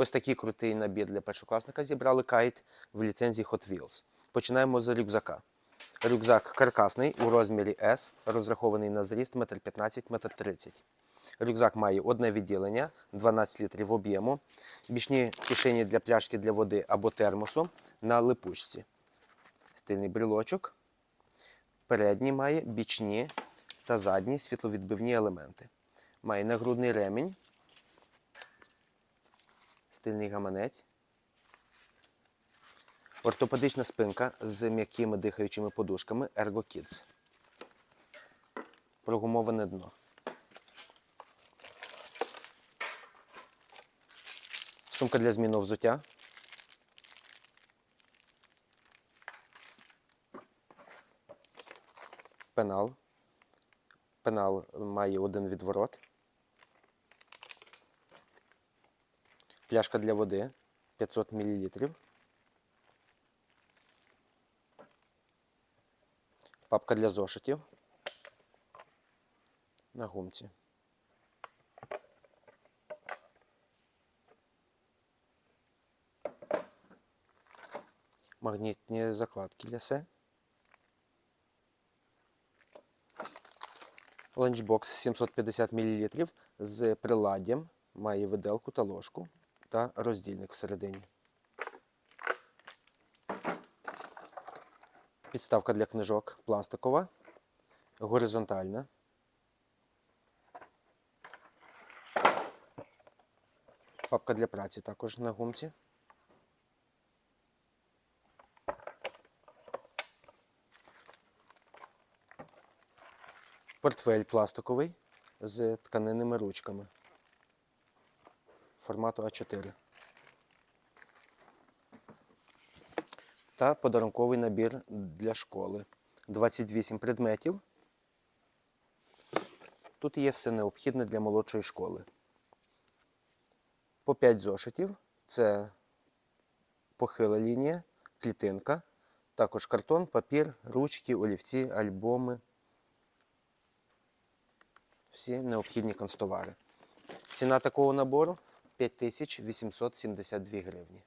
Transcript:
Ось такий крутий набір для першокласника зібрали кайт в ліцензії Hot Wheels. Починаємо з рюкзака. Рюкзак каркасний у розмірі S, розрахований на зріст 1,15 м. Рюкзак має одне відділення, 12 літрів об'єму, бічні кишені для пляшки для води або термосу на липучці. Стильний брілочок. Передній має бічні та задні світловідбивні елементи. Має нагрудний ремінь, стильний гаманець, ортопедична спинка з м'якими дихаючими подушками Ergo Kids. Прогумоване дно. Сумка для зміну взуття. Пенал. Пенал має один відворот. Пляшка для води 500 мл. Папка для зошитів. На гумці. Магнітні закладки для се. Ланчбокс 750 мл з приладдям, має виделку та ложку та роздільник всередині. Підставка для книжок пластикова, горизонтальна. Папка для праці також на гумці. Портфель пластиковий з тканинними ручками формату А4. Та подарунковий набір для школи. 28 предметів. Тут є все необхідне для молодшої школи. По 5 зошитів. Це похила лінія, клітинка, також картон, папір, ручки, олівці, альбоми. Всі необхідні канцтовари. Ціна такого набору 5872 гривні.